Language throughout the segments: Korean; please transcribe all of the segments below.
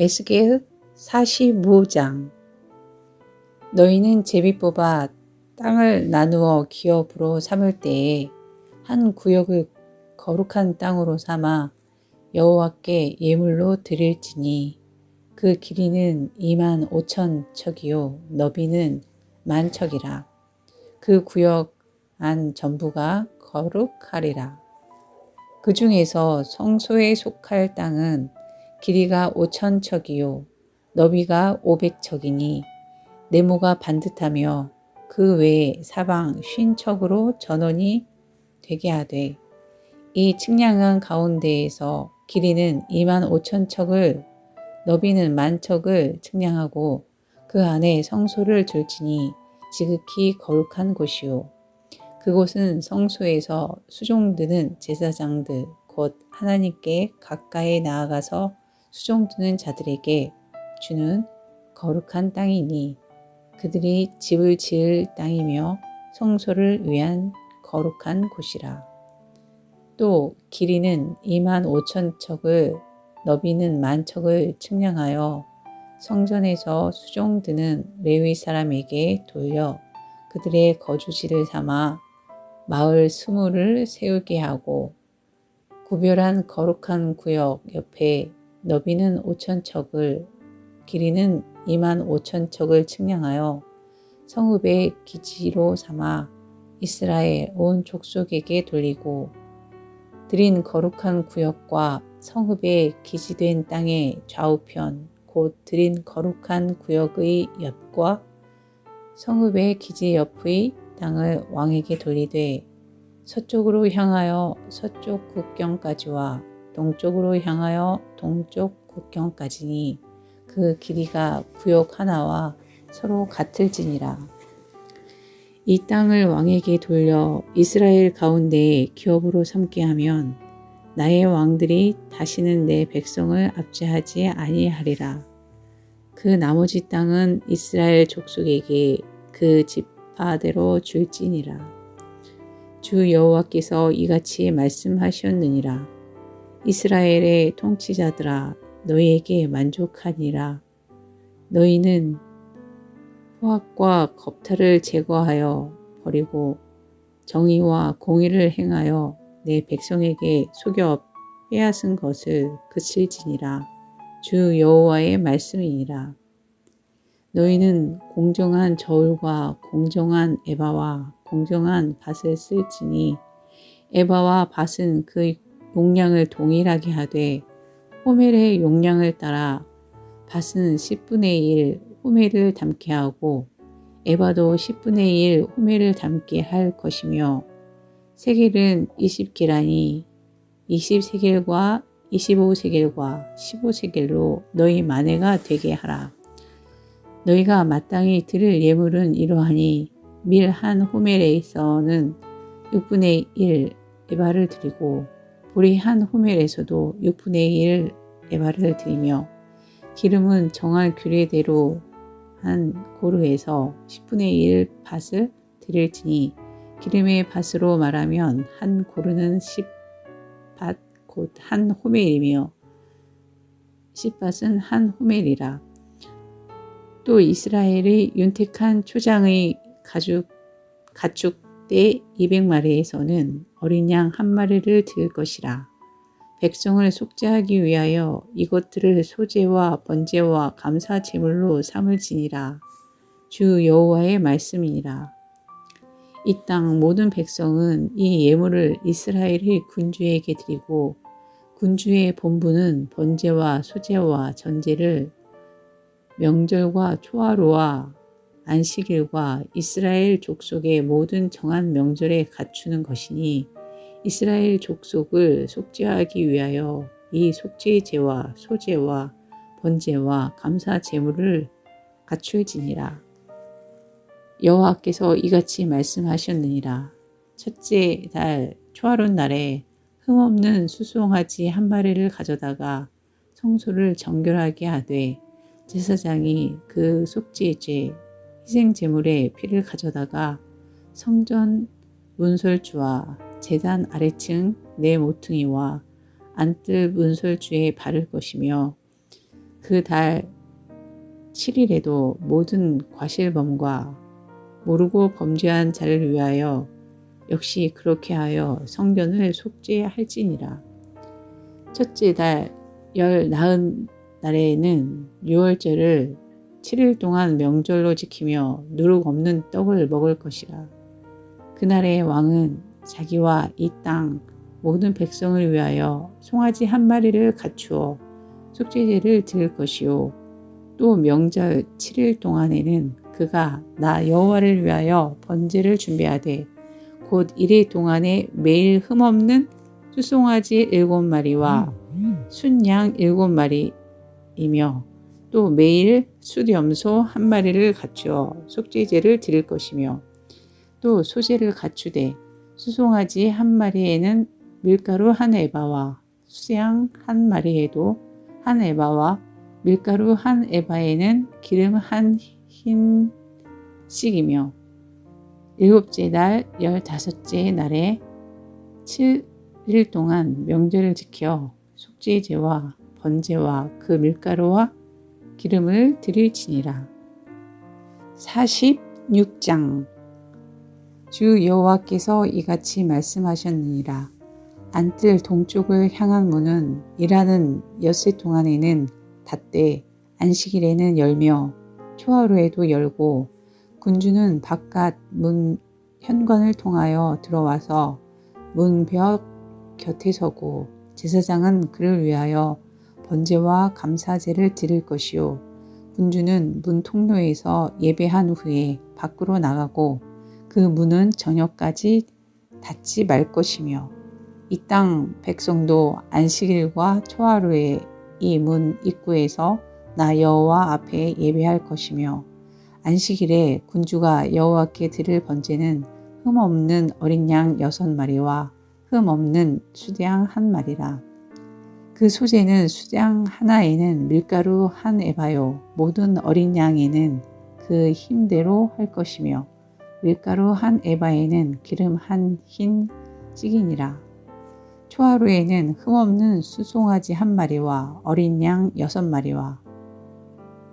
에스겔 45장. 너희는 제비 뽑아 땅을 나누어 기업으로 삼을 때에 한 구역을 거룩한 땅으로 삼아 여호와께 예물로 드릴지니 그 길이는 2만 5천 척이요 너비는 만 척이라. 그 구역 안 전부가 거룩하리라. 그 중에서 성소에 속할 땅은 길이가 5천 척이요. 너비가 500척이니 네모가 반듯하며 그 외에 사방 쉰 척으로 전원이 되게 하되 이 측량한 가운데에서 길이는 2만 5천 척을 너비는 만 척을 측량하고 그 안에 성소를 줄지니 지극히 거룩한 곳이요. 그곳은 성소에서 수종드는 제사장들 곧 하나님께 가까이 나아가서 수종드는 자들에게 주는 거룩한 땅이니 그들이 집을 지을 땅이며 성소를 위한 거룩한 곳이라. 또 길이는 2만 5천 척을 너비는 만 척을 측량하여 성전에서 수종드는 레위 사람에게 돌려 그들의 거주지를 삼아 마을 스물을 세우게 하고 구별한 거룩한 구역 옆에 너비는 5천 척을 길이는 2만 5천 척을 측량하여 성읍의 기지로 삼아 이스라엘 온 족속에게 돌리고 드린 거룩한 구역과 성읍의 기지된 땅의 좌우편 곧 드린 거룩한 구역의 옆과 성읍의 기지 옆의 땅을 왕에게 돌리되 서쪽으로 향하여 서쪽 국경까지와 동쪽으로 향하여 동쪽 국경까지니 그 길이가 구역 하나와 서로 같을지니라. 이 땅을 왕에게 돌려 이스라엘 가운데 기업으로 삼게 하면 나의 왕들이 다시는 내 백성을 압제하지 아니하리라. 그 나머지 땅은 이스라엘 족속에게 그 지파대로 줄지니라. 주 여호와께서 이같이 말씀하셨느니라. 이스라엘의 통치자들아 너희에게 만족하니라. 너희는 포악과 겁탈을 제거하여 버리고 정의와 공의를 행하여 내 백성에게 속여 빼앗은 것을 그칠지니라. 주 여호와의 말씀이니라. 너희는 공정한 저울과 공정한 에바와 공정한 밭을 쓸지니 에바와 밭은 그 용량을 동일하게 하되 호멜의 용량을 따라 밭은 10분의 1 호멜을 담게 하고 에바도 10분의 1 호멜을 담게 할 것이며 세겔은 20계란이 20세겔과 25세겔과 15세겔로 너희 만회가 되게 하라. 너희가 마땅히 들을 예물은 이러하니 밀 한 호멜에서는 6분의 1 에바를 드리고 보리 한 호멜에서도 6분의 1 에바를 드리며 기름은 정한 규례대로 한 고르에서 10분의 1 밭을 드릴지니 기름의 밭으로 말하면 한 고르는 10밭 곧 한 호멜이며 10밭은 한 호멜이라. 또 이스라엘의 윤택한 초장의 가죽, 가축 때 200마리에서는 어린 양 한 마리를 드릴 것이라. 백성을 속죄하기 위하여 이것들을 소재와 번제와 감사 제물로 삼을지니라. 주 여호와의 말씀이니라. 이 땅 모든 백성은 이 예물을 이스라엘의 군주에게 드리고 군주의 본부는 번제와 소제와 전제를 명절과 초하루와 안식일과 이스라엘 족속의 모든 정한 명절에 갖추는 것이니 이스라엘 족속을 속죄하기 위하여 이 속죄제와 소제와 번제와 감사 제물을 갖출지니라. 여호와께서 이같이 말씀하셨느니라. 첫째 달 초하룻 날에 흠없는 수송아지 한 마리를 가져다가 성소를 정결하게 하되 제사장이 그 속죄제 희생 제물의 피를 가져다가 성전 문설주와 재단 아래층 내 모퉁이와 안뜰 문설주에 바를 것이며 그 달 7일에도 모든 과실범과 모르고 범죄한 자를 위하여 역시 그렇게 하여 성전을 속죄할지니라. 첫째 달 열 나흔 날에는 유월절을 7일 동안 명절로 지키며 누룩 없는 떡을 먹을 것이라. 그날의 왕은 자기와 이 땅 모든 백성을 위하여 송아지 한 마리를 갖추어 속죄제를 드릴 것이요. 또 명절 7일 동안에는 그가 나 여호와를 위하여 번제를 준비하되 곧 1일 동안에 매일 흠없는 수송아지 일곱 마리와 순양 일곱 마리이며 또 매일 수염소 한 마리를 갖추어 속죄제를 드릴 것이며 또 소제를 갖추되 수송아지 한 마리에는 밀가루 한 에바와 수양 한 마리에도 한 에바와 밀가루 한 에바에는 기름 한 흰씩이며 일곱째 날 열다섯째 날에 7일 동안 명절을 지켜 속죄제와 번제와 그 밀가루와 기름을 드릴지니라. 46장 주 여호와께서 이같이 말씀하셨느니라. 안뜰 동쪽을 향한 문은 일하는 엿새 동안에는 닫되 안식일에는 열며 초하루에도 열고 군주는 바깥 문 현관을 통하여 들어와서 문 벽 곁에 서고 제사장은 그를 위하여 번제와 감사제를 드릴 것이요 군주는 문 통로에서 예배한 후에 밖으로 나가고 그 문은 저녁까지 닫지 말 것이며 이 땅 백성도 안식일과 초하루에 이 문 입구에서 나 여호와 앞에 예배할 것이며 안식일에 군주가 여호와께 드릴 번제는 흠 없는 어린 양 여섯 마리와 흠 없는 수양 한 마리라. 그 소재는 수양 하나에는 밀가루 한 에바요 모든 어린 양에는 그 힘대로 할 것이며 밀가루 한 에바에는 기름 한 흰 찌기니라. 초하루에는 흠없는 수송아지 한 마리와 어린 양 여섯 마리와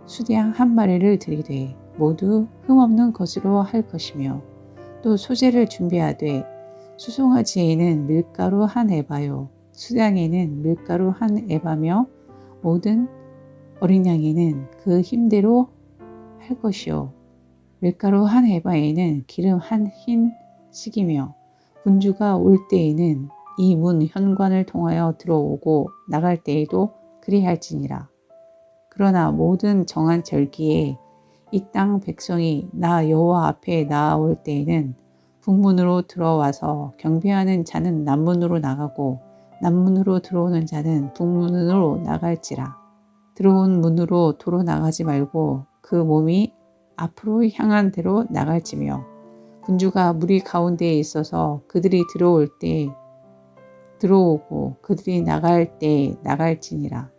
수양 한 마리를 드리되 모두 흠없는 것으로 할 것이며 또 소재를 준비하되 수송아지에는 밀가루 한 에바요 수양에는 밀가루 한 에바며 모든 어린 양에는 그 힘대로 할 것이요 밀가루 한 에바에는 기름 한 흰 식이며 군주가 올 때에는 이 문 현관을 통하여 들어오고 나갈 때에도 그리할지니라. 그러나 모든 정한 절기에 이 땅 백성이 나 여호와 앞에 나아올 때에는 북문으로 들어와서 경배하는 자는 남문으로 나가고 남문으로 들어오는 자는 북문으로 나갈지라. 들어온 문으로 도로 나가지 말고 그 몸이 앞으로 향한 대로 나갈지며 군주가 무리 가운데에 있어서 그들이 들어올 때 들어오고 그들이 나갈 때 나갈지니라.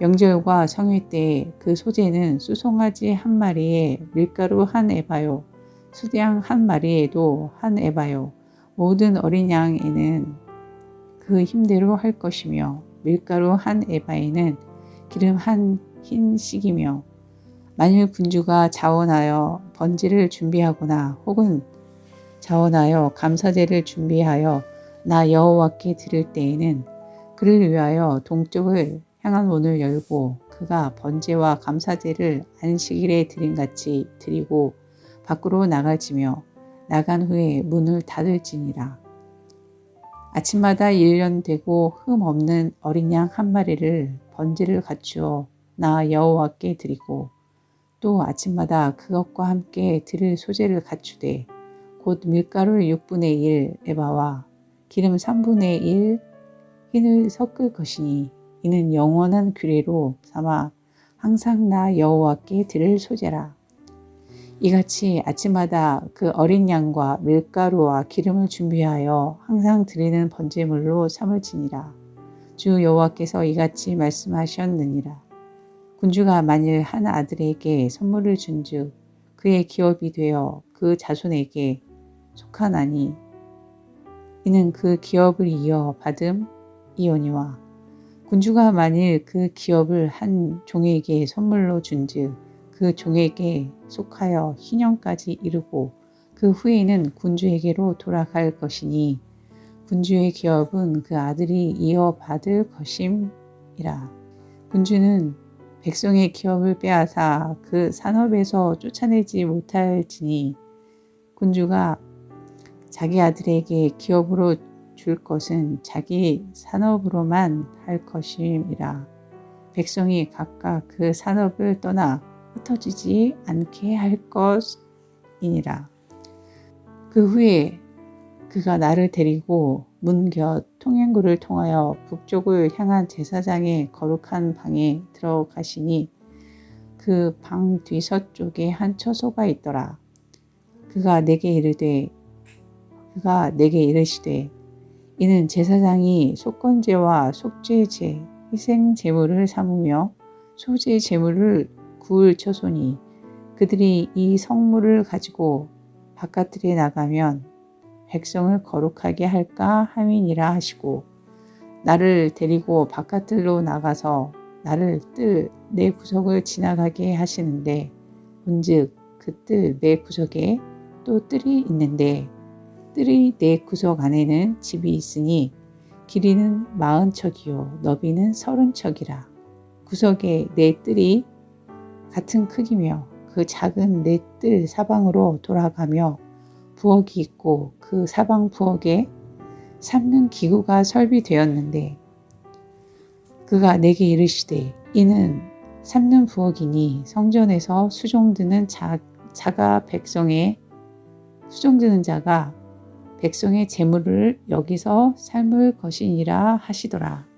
명절과 성회 때 그 소재는 수송아지 한 마리에 밀가루 한 에바요, 수양 한 마리에도 한 에바요, 모든 어린 양에는 그 힘대로 할 것이며 밀가루 한 에바에는 기름 한흰 식이며 만일 군주가 자원하여 번지를 준비하거나 혹은 자원하여 감사제를 준비하여 나 여호와께 드릴 때에는 그를 위하여 동쪽을 향한 문을 열고 그가 번제와 감사제를 안식일에 드린 같이 드리고 밖으로 나갈지며 나간 후에 문을 닫을지니라. 아침마다 일년되고 흠 없는 어린 양 한 마리를 번제를 갖추어 나 여호와께 드리고 또 아침마다 그것과 함께 드릴 소재를 갖추되 곧 밀가루 6분의 1 에바와 기름 3분의 1 흰을 섞을 것이니 이는 영원한 규례로 삼아 항상 나 여호와께 드릴 소재라. 이같이 아침마다 그 어린 양과 밀가루와 기름을 준비하여 항상 드리는 번제물로 삼을지니라. 주 여호와께서 이같이 말씀하셨느니라. 군주가 만일 한 아들에게 선물을 준즉 그의 기업이 되어 그 자손에게 속하나니 이는 그 기업을 이어 받음 이오니와 군주가 만일 그 기업을 한 종에게 선물로 준즉 그 종에게 속하여 희년까지 이르고 그 후에는 군주에게로 돌아갈 것이니 군주의 기업은 그 아들이 이어받을 것임이라. 군주는 백성의 기업을 빼앗아 그 산업에서 쫓아내지 못할지니 군주가 자기 아들에게 기업으로 줄 것은 자기 산업으로만 할 것임이라. 백성이 각각 그 산업을 떠나 흩어지지 않게 할 것이니라. 그 후에 그가 나를 데리고 문 곁 통행구를 통하여 북쪽을 향한 제사장의 거룩한 방에 들어가시니 그 방 뒤서쪽에 한 처소가 있더라. 그가 내게 이르되 그가 내게 이르시되 이는 제사장이 속건제와 속죄제 희생 제물을 삼으며 소재 제물을 구울 처소니 그들이 이 성물을 가지고 바깥들에 나가면 백성을 거룩하게 할까 함이니라 하시고 나를 데리고 바깥들로 나가서 나를 뜰 내 구석을 지나가게 하시는데 본즉 그 뜰 내 구석에 또 뜰이 있는데 뜰이 내 구석 안에는 집이 있으니 길이는 마흔 척이요 너비는 서른 척이라 구석에 내 뜰이 같은 크기며 그 작은 내뜰 사방으로 돌아가며 부엌이 있고 그 사방 부엌에 삶는 기구가 설비되었는데 그가 내게 이르시되 이는 삶는 부엌이니 성전에서 수종드는 자, 자가 백성의 수종드는 자가 백성의 재물을 여기서 삶을 것이니라 하시더라.